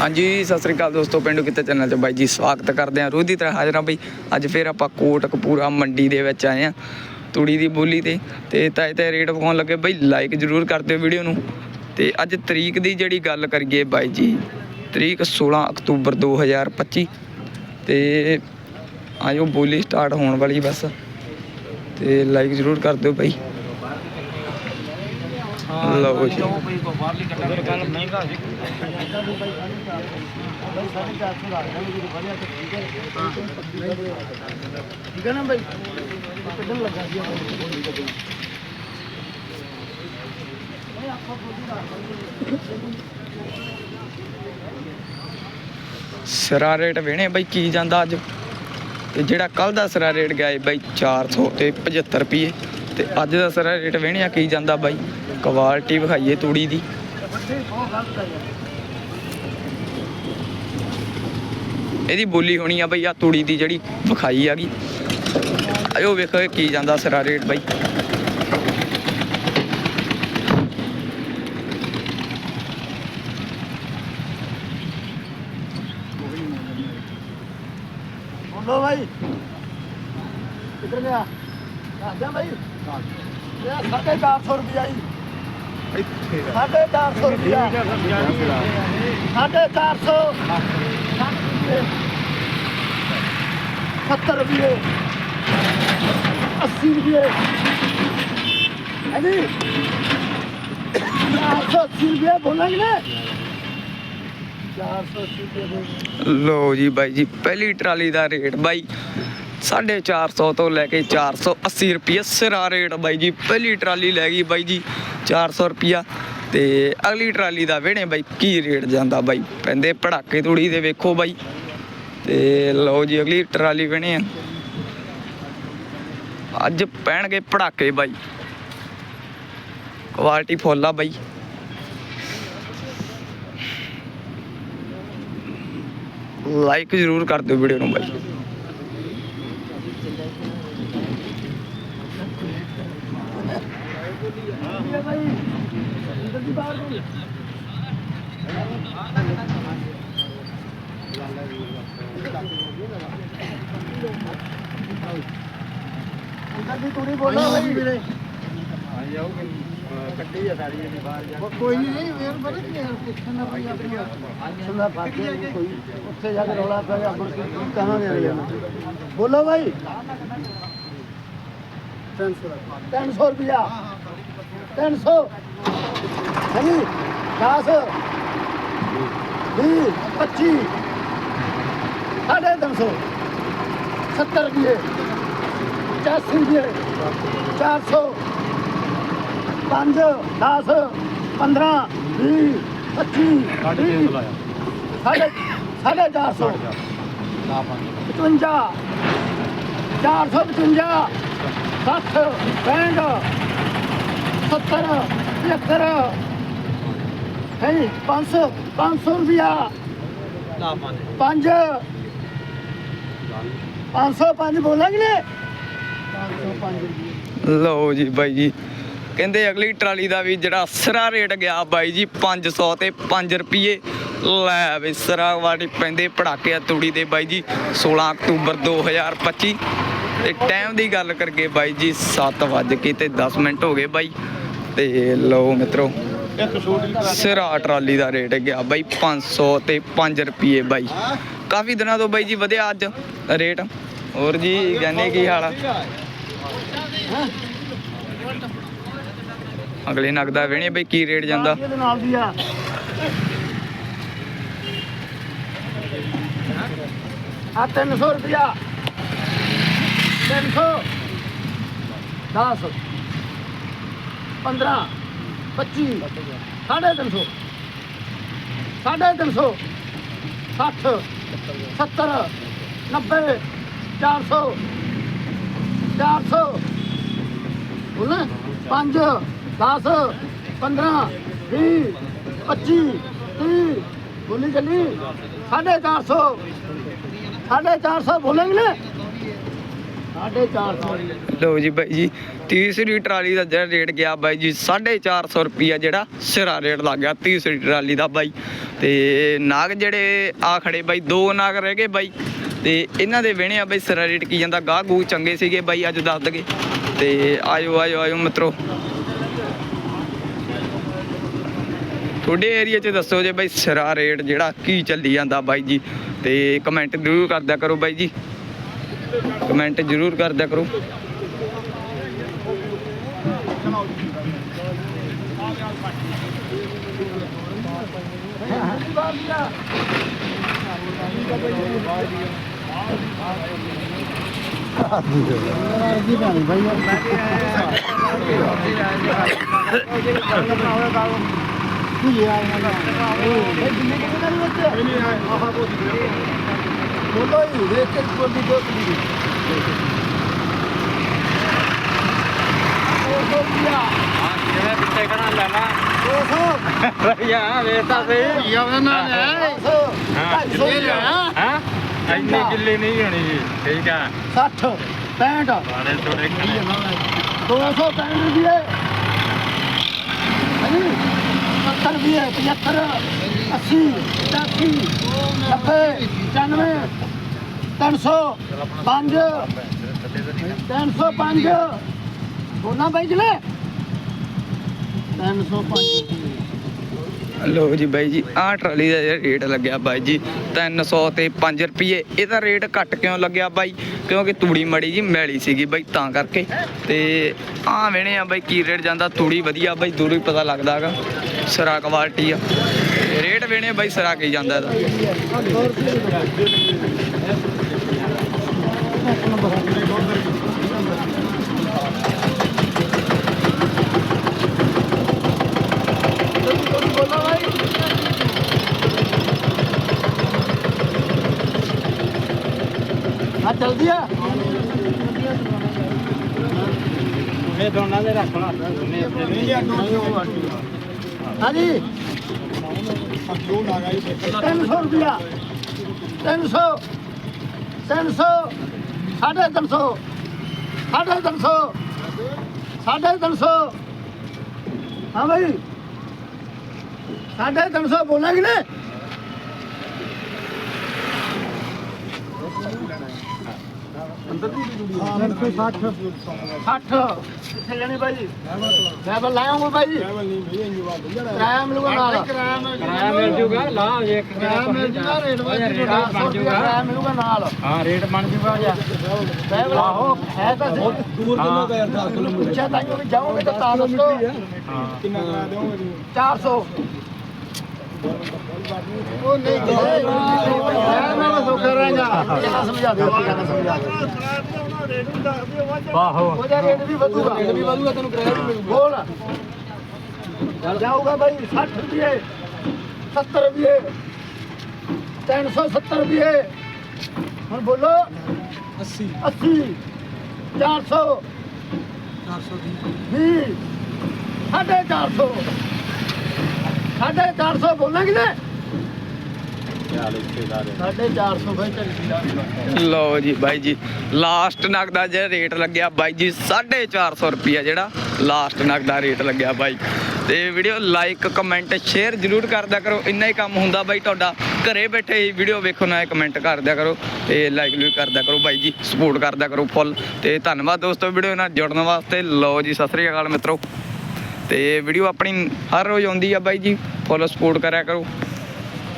ਹਾਂਜੀ, ਸਤਿ ਸ੍ਰੀ ਅਕਾਲ ਦੋਸਤੋ, ਪਿੰਡੂ ਕਿਤੇ ਚੈਨਲ 'ਚ ਬਾਈ ਜੀ ਸਵਾਗਤ ਕਰਦੇ ਹਾਂ। ਰੋਜ਼ ਦੀ ਤਰ੍ਹਾਂ ਹਾਜ਼ਰਾਂ ਬਈ। ਅੱਜ ਫੇਰ ਆਪਾਂ ਕੋਟ ਕਪੂਰਾ ਮੰਡੀ ਦੇ ਵਿੱਚ ਆਏ ਹਾਂ, ਤੂੜੀ ਦੀ ਬੋਲੀ ਤੇ। ਤੇ ਤਾਏ ਤੇ ਰੇਟ ਵਿਖਾਉਣ ਲੱਗੇ ਬਈ ਲਾਈਕ ਜਰੂਰ ਕਰ ਦਿਓ ਵੀਡੀਓ ਨੂੰ। ਤੇ ਅੱਜ ਤਰੀਕ ਦੀ ਜਿਹੜੀ ਗੱਲ ਕਰੀਏ ਬਾਈ ਜੀ, ਤਰੀਕ 16 ਅਕਤੂਬਰ 2025 ਤੇ ਆਇਓ ਬੋਲੀ ਸਟਾਰਟ ਹੋਣ ਵਾਲੀ ਬਸ। ਤੇ ਲਾਈਕ ਜਰੂਰ ਕਰ ਦਿਓ ਬਾਈ। ਲਓ ਜੀ। ਠੀਕ ਹੈ। ਨਾ ਬਾਈ? ਕੱਢਣ ਲੱਗਾ ਸੀ ਸਿਰਾ ਰੇਟ ਵੇਣੇ ਬਾਈ ਕੀ ਜਾਂਦਾ ਅੱਜ। ਤੇ ਜਿਹੜਾ ਕੱਲ ਦਾ ਸਿਰਾ ਰੇਟ ਗਿਆ ਬਾਈ 400 ਤੇ 75 ਰੁਪਏ ਤੇ ਅੱਜ ਦਾ ਸਿਰਾ ਰੇਟ ਵੇਣਿਆ ਕੀ ਜਾਂਦਾ ਬਾਈ। ਕੁਆਲਿਟੀ ਵਿਖਾਈਏ ਤੂੜੀ ਦੀ। ਇਹਦੀ ਬੋਲੀ ਹੋਣੀ ਆ ਬਈ ਆ ਤੂੜੀ ਦੀ ਜਿਹੜੀ ਵਿਖਾਈ ਆਗੀ ਆਇਓ ਵੇਖੋ ਕੀ ਜਾਂਦਾ ਸਿਰਾ ਰੇਟ ਬਾਈ। ਬੋਲੋ ਬਾਈ। ਕਿੱਧਰ ਗਿਆ? ਰਾਜਾ ਬਾਈ। ਇਹ ਸਾਢੇ 400 ਰੁਪਿਆ ਜੀ। ਇੱਥੇ ਸਾਢੇ 400 ਰੁਪਿਆ ਸਾਢੇ 400 70 ਰੁਪਏ 80 ਰੁਪਏ ਹਾਂਜੀ। 480 ਰੁਪਏ ਬੋਲਾਂਗੇ ਨਾ? 480 ਰੁਪਏ ਬੋਲ। ਲੋ ਜੀ ਬਾਈ ਜੀ ਪਹਿਲੀ ਟਰਾਲੀ ਦਾ ਰੇਟ। ਬਾਈ 450 ਤੋਂ ਲੈ ਕੇ 480 ਰੁਪਏ ਸਿਰਾ ਰੇਟ ਬਾਈ ਜੀ। ਪਹਿਲੀ ਟਰਾਲੀ ਲੈ ਗਈ ਬਾਈ ਜੀ 400 ਰੁਪਿਆ ਤੇ ਅਗਲੀ ਟਰਾਲੀ ਦਾ ਵੇਣੇ ਬਾਈ, ਕੀ ਰੇਟ ਜਾਂਦਾ ਬਾਈ? ਪੈਂਦੇ ਪੜਾਕੇ ਤੂੜੀ ਦੇ ਵੇਖੋ ਬਾਈ। ਤੇ ਲਓ ਜੀ ਅਗਲੀ ਟਰਾਲੀ ਵੇਣੇ ਆ। ਅੱਜ ਪੈਣਗੇ ਪੜਾਕੇ ਬਾਈ। ਕੁਆਲਿਟੀ ਫੁੱਲ ਆ ਬਾਈ। ਲਾਈਕ ਜ਼ਰੂਰ ਕਰ ਦਿਓ ਵੀਡੀਓ ਨੂੰ ਬਾਈ ਭਾਈ ਅੰਦਰ ਤੂੜੀ ਬੋਲੋ ਭਾਈ ਵੀਰੇ। ਕੱਢੀ ਆ ਸਾਰੀ ਇਹਦੀ ਬਾਹਰ ਜਾ ਕੋਈ ਨਹੀਂ ਵੇਰ ਪਤਾ ਕੀ ਹੈ ਪੁੱਛਣਾ ਭਾਈ ਆਪਣੀ ਸੁਣਾ ਬਾਕੀ ਕੋਈ। ਉੱਥੇ ਜਾ ਕੇ ਰੌਲਾ ਪੈ ਗਿਆ ਮੁੜ ਕੇ ਕਹਾਂ ਦੇ ਜਾਣਾ ਬੋਲੋ ਭਾਈ। 300 300 ਰੁਪਿਆ 300 ਹਾਂਜੀ 10 ਵੀਹ 25 ਸਾਢੇ 300 70 ਰੁਪਏ 85 ਰੁਪਏ 400 5 10 15 20 25 ਸਾਢੇ 300 ਲਾਇਆ। ਸਾਢੇ ਸਾਢੇ 400 ਲਾ ਪਾ 55 455 60 65 70 75 ਹੈ 500 500 ਰੁਪਿਆ ਲਾ ਪਾ 5 505 ਬੋਲਾਂਗੇ ਨੇ 505 ਰੁਪਏ ਲਓ ਜੀ ਬਾਈ ਜੀ। ਕਹਿੰਦੇ ਅਗਲੀ ਟਰਾਲੀ ਦਾ ਵੀ ਜਿਹੜਾ ਸਿਰਾ ਰੇਟ ਗਿਆ ਬਾਈ ਜੀ 500 ਤੇ 5 ਰੁਪਏ ਲੈ ਵੀ ਸਿਰਾ ਵਾਟੀ ਪੈਂਦੇ ਪੜਾਕੇ ਆ ਤੂੜੀ ਦੇ ਬਾਈ ਜੀ 16 ਅਕਤੂਬਰ 2025 ਤੇ ਟਾਈਮ ਦੀ ਗੱਲ ਕਰਗੇ ਬਾਈ ਜੀ 7 ਵੱਜ ਕੇ ਤੇ 10 ਮਿੰਟ ਹੋ ਗਏ ਬਾਈ। ਤੇ ਲਓ ਮਿੱਤਰੋ, ਸਿਰਾ ਟਰਾਲੀ ਦਾ ਰੇਟ ਗਿਆ ਬਾਈ 500 ਤੇ 5 ਰੁਪਏ ਬਾਈ। ਕਾਫੀ ਦਿਨਾਂ ਤੋਂ ਬਾਈ ਜੀ ਵਧਿਆ ਅੱਜ ਰੇਟ। ਹੋਰ ਜੀ ਕਹਿੰਦੇ ਕੀ ਹਾਲ ਆ? ਅਗਲੇ ਨਗਦਾ ਵੇਣੇ ਬਈ ਕੀ ਰੇਟ ਜਾਂਦਾ। ਆ। 300 ਰੁਪਿਆ 300 10 15 25 ਸਾਢੇ 300 ਸਾਢੇ 300 60 70 90 400 400 ਬੋਲ 5 10 15 20 25 30 ਬੋਲੀ ਚੱਲੀ। ਸਾਢੇ 400 ਸਾਢੇ 400 ਬੋਲेंगे ਨਾ? ਸਾਢੇ 400 ਲਓ ਜੀ ਬਾਈ ਜੀ, ਤੀਸਰੀ ਟਰਾਲੀ ਦਾ ਜਿਹੜਾ ਰੇਟ ਗਿਆ ਬਾਈ ਜੀ 450 ਰੁਪਿਆ ਜਿਹੜਾ ਸਿਰਾ ਰੇਟ ਲੱਗ ਗਿਆ ਤੀਸਰੀ ਟਰਾਲੀ ਦਾ ਬਾਈ। ਤੇ ਨਾਗ ਜਿਹੜੇ ਆ ਖੜੇ ਬਾਈ, ਦੋ ਨਾਗ ਰਹਿ ਗਏ ਬਾਈ। ਤੇ ਇਹਨਾਂ ਦੇ ਵੇਣੇ ਆ ਬਾਈ, ਸਿਰਾ ਰੇਟ ਕੀ ਜਾਂਦਾ ਗਾਹ ਗੂ ਚੰਗੇ ਸੀਗੇ ਬਾਈ, ਅੱਜ ਦੱਸ ਦਗੇ ਤੇ ਆਇਓ ਆਇਓ ਆਇਓ ਮਿੱਤਰੋ। ਤੁਹਾਡੇ ਏਰੀਆ 'ਚ ਦੱਸੋ ਜੇ ਬਾਈ, ਸਿਰਾ ਰੇਟ ਜਿਹੜਾ ਕੀ ਚੱਲੀ ਜਾਂਦਾ ਬਾਈ ਜੀ। ਤੇ ਕਮੈਂਟ ਜ਼ਰੂਰ ਕਰਦਿਆ ਕਰੋ ਬਾਈ ਜੀ। ਕਮੈਂਟ ਜ਼ਰੂਰ ਕਰਦਿਆ ਕਰੋ ਕੀ ਆ ਇਹਨਾਂ ਦਾ ਉਹ ਭਾਈ ਕਿੰਨੇ ਕਿੰਨੇ ਦਾ ਬੱਚੇ ਨਹੀਂ ਆਹ ਬੋਲੋ ਹੀ ਦੇਖ ਕੇ ਬੋਲੀ ਦੋ ਦੀ ਉਹ ਸੋ ਪਿਆ ਜਿਵੇਂ ਪਿੱਛੇ ਲੈਣਾ? ਉਹ ਸੋ। ਭਈਆ ਵੇਚਦਾ ਸਹੀ। ਯਾਰ ਨਾ ਲੈ ਹਾਂ। ਹਾਂ ਇੰਨੀ ਕਿੱਲੀ ਨਹੀਂ ਹੋਣੀ ਜੀ ਠੀਕ ਆ। 60 65 ਬਾਰੇ ਥੋੜੇ ਕਿੱਲੀ 265 ਰੁਪਏ ਹਾਂਜੀ। 70 ਰੁਪਏ 75 80 85 90 95 300 5 305 ਬੋਨਾ ਬਾਈ ਜਲੇ। 305 ਲੋ ਜੀ ਬਾਈ ਜੀ, ਆਹ ਟਰਾਲੀ ਦਾ ਜਿਹੜਾ ਰੇਟ ਲੱਗਿਆ ਬਾਈ ਜੀ 300 ਤੇ 5 ਰੁਪਏ ਇਹਦਾ ਰੇਟ ਘੱਟ ਕਿਉਂ ਲੱਗਿਆ ਬਾਈ? ਕਿਉਂਕਿ ਤੂੜੀ ਮੜੀ ਜੀ ਮੈਲੀ ਸੀਗੀ ਬਾਈ, ਤਾਂ ਕਰਕੇ। ਤੇ ਆਹ ਵੇਣੇ ਆ ਬਾਈ, ਕੀ ਰੇਟ ਜਾਂਦਾ, ਤੂੜੀ ਵਧੀਆ ਬਾਈ, ਦੂਰੋਂ ਹੀ ਪਤਾ ਲੱਗਦਾਗਾ ਸਰਾ ਕੁਆਲਿਟੀ ਆ। ਤੇ ਰੇਟ ਵੇਣੇ ਬਾਈ ਸਰਾ ਕੀ ਜਾਂਦਾ ਇਹਦਾ। ਹਾਂ ਜਲਦੀ ਆ? ਇਹ ਦੋਨਾਂ ਦੇ ਰੱਖਣਾ ਦੋਨੇ ਆਪਣੇ ਨਹੀਂ ਹਾਂਜੀ। 300 ਰੁਪਿਆ 300 300 ਸਾਢੇ 300 ਸਾਢੇ 300 ਸਾਢੇ 300 ਹਾਂ ਭਾਈ ਸਾਢੇ 300 ਬੋਲਾਂਗੇ ਨੇ ਸੱਠ। ਕਿੱਥੇ ਜਾਣੀ ਭਾਈ ਡਰਾਈਵਰ ਲਾਇਆ ਭਾਈ ਕਿਰਾਇਆ ਮਿਲੂਗਾ ਨਾਲ? ਕਿਰਾਇਆ ਮਿਲ ਜੂਗਾ। ਲਾ ਇੱਕ ਕਿਰਾਇਆ ਮਿਲ ਜੂਗਾ ਰੇਟ ਬਣ ਜੂਗਾ। ਕਿਰਾਇਆ ਮਿਲੂਗਾ ਨਾਲ। ਹਾਂ ਰੇਟ ਬਣ ਜੂਗਾ। ਜਾਂ ਡਰਾਈਵਰ ਆਹੋ। ਹੈ ਤਾਂ ਦੂਰ ਕਿੰਨਾ ਗਿਆ 10 ਕਿਲੋਮੀਟਰ ਅੱਛਾ ਤਾਂ ਜਾਓਗੇ ਤਾਂ ਤਾਂ ਦੱਸੋ। ਹਾਂ? ਕਿੰਨਾ ਕਰਾ ਦਿਓਗੇ 400 ਉਹ ਨਹੀਂ ਮੈਂ ਸੌਖਾ ਰਹਿਗਾ ਸਮਝਾ ਦੇ। ਸਮਝਾ ਦੇ ਆਹੋ ਉਹਦਾ ਰੇਟ ਵੀ ਵਧੂਗਾ ਰੇਟ ਵੀ ਵਧੂਗਾ ਤੈਨੂੰ ਕਿਰਾਇਆ ਵੀ ਮਿਲੂਗਾ ਬੋਲ ਜਾਊਗਾ ਬਾਈ 60 ਰੁਪਏ 70 ਰੁਪਏ 370 ਰੁਪਏ ਹੁਣ ਬੋਲੋ 80 80 400 420 400 450 450 ਜੀ ਬਾਈ ਜੀ ਲਾਸਟ ਨਗ ਦਾ ਜਿਹੜਾ ਰੇਟ ਲੱਗਿਆ ਬਾਈ ਜੀ 450 ਰੁਪਿਆ ਜਿਹੜਾ ਲਾਸਟ ਨਗ ਦਾ ਰੇਟ ਲੱਗਿਆ ਬਾਈ। ਤੇ ਵੀਡੀਓ ਲਾਈਕ ਕਮੈਂਟ ਸ਼ੇਅਰ ਜਰੂਰ ਕਰਦਿਆ ਕਰੋ ਇੰਨਾ ਹੀ ਕੰਮ ਹੁੰਦਾ ਬਾਈ ਤੁਹਾਡਾ। ਘਰੇ ਬੈਠੇ ਹੀ ਵੀਡੀਓ ਵੇਖੋ ਨਾ ਕਮੈਂਟ ਕਰਦਿਆ ਕਰੋ ਤੇ ਲਾਈਕ ਵੀ ਕਰਦਾ ਕਰੋ ਬਾਈ ਜੀ ਸਪੋਰਟ ਕਰਦਾ ਕਰੋ ਫੁੱਲ ਤੇ ਧੰਨਵਾਦ ਦੋਸਤੋ ਵੀਡੀਓ ਨਾਲ ਜੁੜਨ ਵਾਸਤੇ। ਲਓ ਜੀ ਸਤਿ ਸ੍ਰੀ ਅਕਾਲ ਮਿੱਤਰੋ। ਤੇ ਵੀਡੀਓ ਆਪਣੀ ਹਰ ਰੋਜ਼ ਆਉਂਦੀ ਆ ਬਾਈ ਜੀ ਫੁੱਲ ਸਪੋਰਟ ਕਰਿਆ ਕਰੋ।